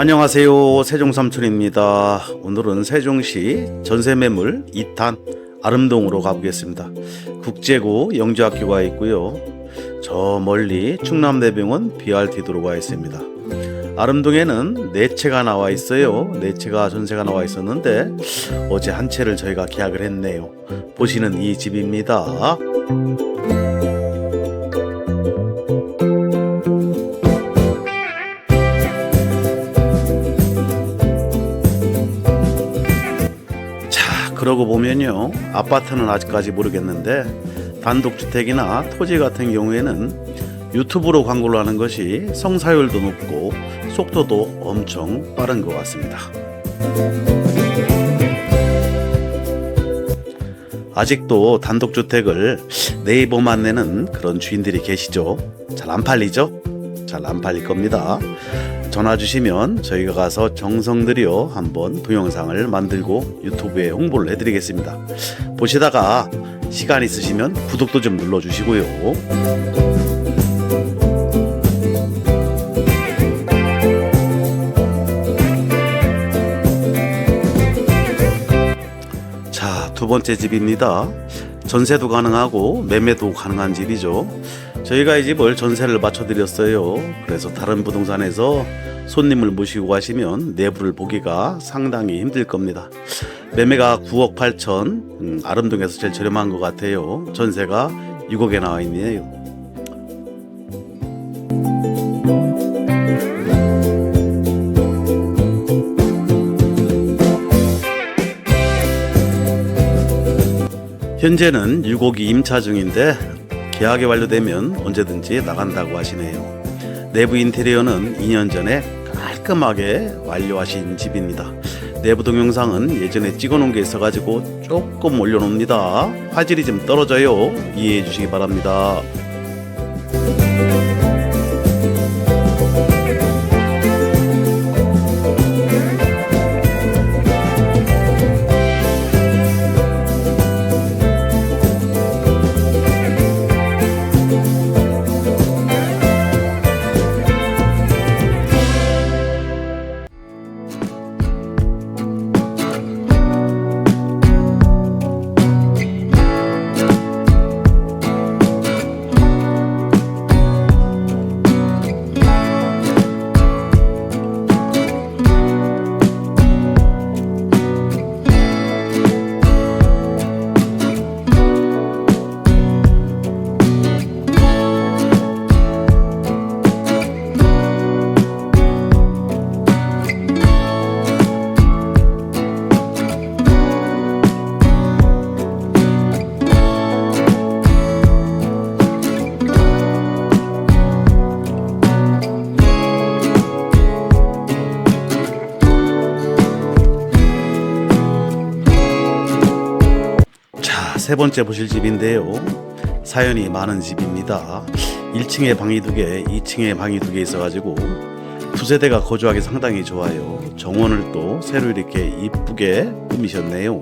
안녕하세요. 세종삼촌입니다. 오늘은 세종시 전세매물 2탄 아름동으로 가보겠습니다. 국제고 영주학교가 있고요. 저 멀리 충남대병원 BRT 도로 가 있습니다. 아름동에는 네 채가 나와 있어요. 네 채가 전세가 나와 있었는데 어제 한 채를 저희가 계약을 했네요. 보시는 이 집입니다. 그러고 보면요. 아파트는 아직까지 모르겠는데 단독주택이나 토지 같은 경우에는 유튜브로 광고를 하는 것이 성사율도 높고 속도도 엄청 빠른 것 같습니다. 아직도 단독주택을 네이버만 내는 그런 주인들이 계시죠. 잘 안 팔리죠? 잘 안 팔릴 겁니다. 전화 주시면 저희가 가서 정성 들여 한번 동영상을 만들고 유튜브에 홍보를 해드리겠습니다. 보시다가 시간 있으시면 구독도 좀 눌러주시고요. 자, 두 번째 집입니다. 전세도 가능하고 매매도 가능한 집이죠. 저희가 이 집을 전세를 맞춰드렸어요. 그래서 다른 부동산에서 손님을 모시고 가시면 내부를 보기가 상당히 힘들 겁니다. 매매가 9억 8천, 음, 아름동에서 제일 저렴한 것 같아요. 전세가 6억에 나와 있네요. 현재는 6억이 임차 중인데 계약이 완료되면 언제든지 나간다고 하시네요. 내부 인테리어는 2년 전에 깔끔하게 완료하신 집입니다. 내부 동영상은 예전에 찍어놓은 게 있어가지고 조금 올려놓습니다. 화질이 좀 떨어져요. 이해해 주시기 바랍니다. 세 번째 보실 집인데요. 사연이 많은 집입니다. 1층에 방이 두 개, 2층에 방이 두 개 있어가지고 두 세대가 거주하기 상당히 좋아요. 정원을 또 새로 이렇게 이쁘게 꾸미셨네요.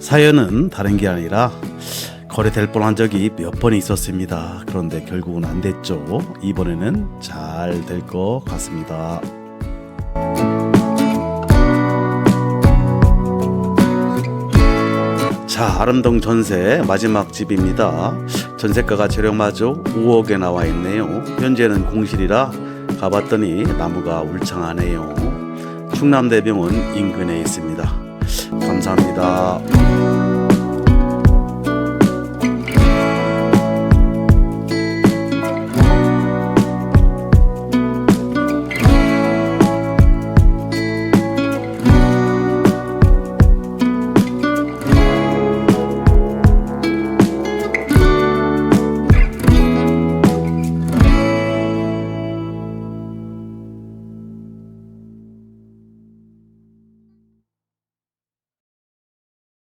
사연은 다른 게 아니라 거래될 뻔한 적이 몇 번 있었습니다. 그런데 결국은 안 됐죠. 이번에는 잘 될 것 같습니다. 자, 아름동 전세 마지막 집입니다. 전세가가 저렴하죠? 5억에 나와 있네요. 현재는 공실이라 가봤더니 나무가 울창하네요. 충남대병원 인근에 있습니다. 감사합니다.